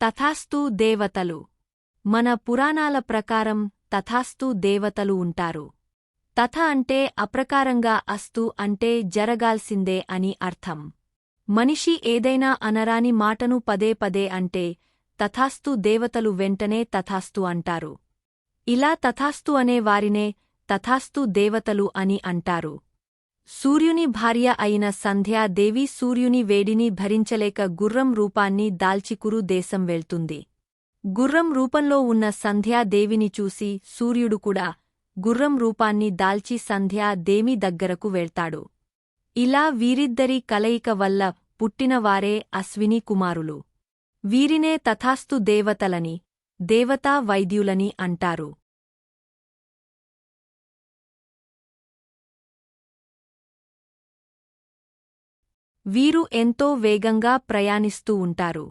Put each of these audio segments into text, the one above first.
తథాస్తు దేవతలు. మన పురాణాల ప్రకారం తథాస్తు దేవతలు ఉంటారు. తథ అంటే అప్రకారంగా అస్తు అంటే జరగాల్సిందే అని అర్థం. మనిషి ఏదైనా అనరాని మాటను పదే పదే అంటే తథాస్తు దేవతలు వెంటనే తథాస్తు అంటారు. ఇలా తథాస్తు అనే వారినే తథాస్తు దేవతలు అని అంటారు. సూర్యుని భార్య అయిన సంధ్యాదేవి సూర్యుని వేడిని భరించలేక గుర్రం రూపాన్ని దాల్చికురు దేశం వెళ్తుంది. గుర్రం రూపంలో ఉన్న సంధ్యాదేవిని చూసి సూర్యుడు కూడా గుర్రం రూపాన్ని దాల్చి సంధ్యాదేవి దగ్గరకు వెళ్తాడు. ఇలా వీరిద్దరి కలయిక వల్ల పుట్టినవారే అశ్విని కుమారులు. వీరినే తథాస్తు దేవతలని దేవతా వైద్యులని అంటారు. వీరు ఎంతో వేగంగా ప్రయాణిస్తూ ఉంటారు.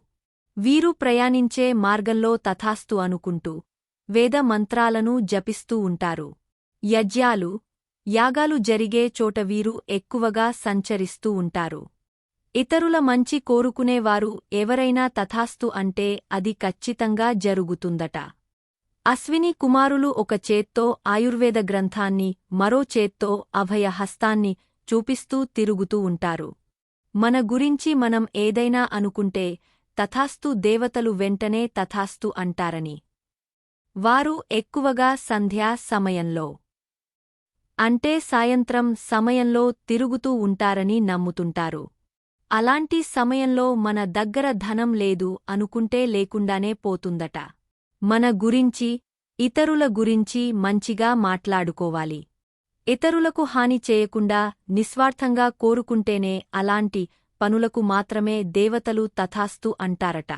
వీరు ప్రయాణించే మార్గంలో తథాస్తు అనుకుంటూ వేద మంత్రాలను జపిస్తూ ఉంటారు. యజ్ఞాలు యాగాలు జరిగే చోట వీరు ఎక్కువగా సంచరిస్తూ ఉంటారు. ఇతరుల మంచి కోరుకునేవారు ఎవరైనా తథాస్తు అంటే అది ఖచ్చితంగా జరుగుతుందట. అశ్విని కుమారులు ఒక చేత్తో ఆయుర్వేద గ్రంథాన్ని మరో చేత్తో అభయ హస్తాన్ని చూపిస్తూ తిరుగుతూ ఉంటారు. మన గురించి మనం ఏదైనా అనుకుంటే తథాస్తు దేవతలు వెంటనే తథాస్తు అంటారని. వారు ఎక్కువగా సంధ్యా సమయంలో అంటే సాయంత్రం సమయంలో తిరుగుతూ ఉంటారని నమ్ముతుంటారు. అలాంటి సమయంలో మన దగ్గర ధనం లేదు అనుకుంటే లేకుండానే పోతుందట. మన గురించి ఇతరుల గురించి మంచిగా మాట్లాడుకోవాలి. ఇతరులకు హాని చేయకుండా నిస్వార్థంగా కోరుకుంటేనే అలాంటి పనులకు మాత్రమే దేవతలు తథాస్తు అంటారట.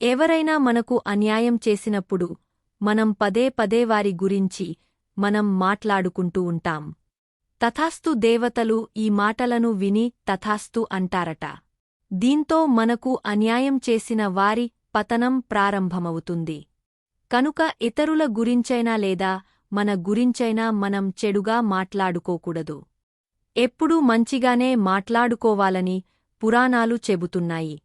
ఎవరైనా మనకు అన్యాయం చేసినప్పుడు మనం పదే పదే వారి గురించి మనం మాట్లాడుకుంటూ ఉంటాం. తథాస్తు దేవతలు ఈ మాటలను విని తథాస్తు అంటారట. దీంతో మనకు అన్యాయం చేసిన వారి పతనం ప్రారంభమవుతుంది. కనుక ఇతరుల గురించైనా లేదా మన గురించైనా మనం చెడుగా మాట్లాడుకోకూడదు. ఎప్పుడూ మంచిగానే మాట్లాడుకోవాలని పురాణాలు చెబుతున్నాయి.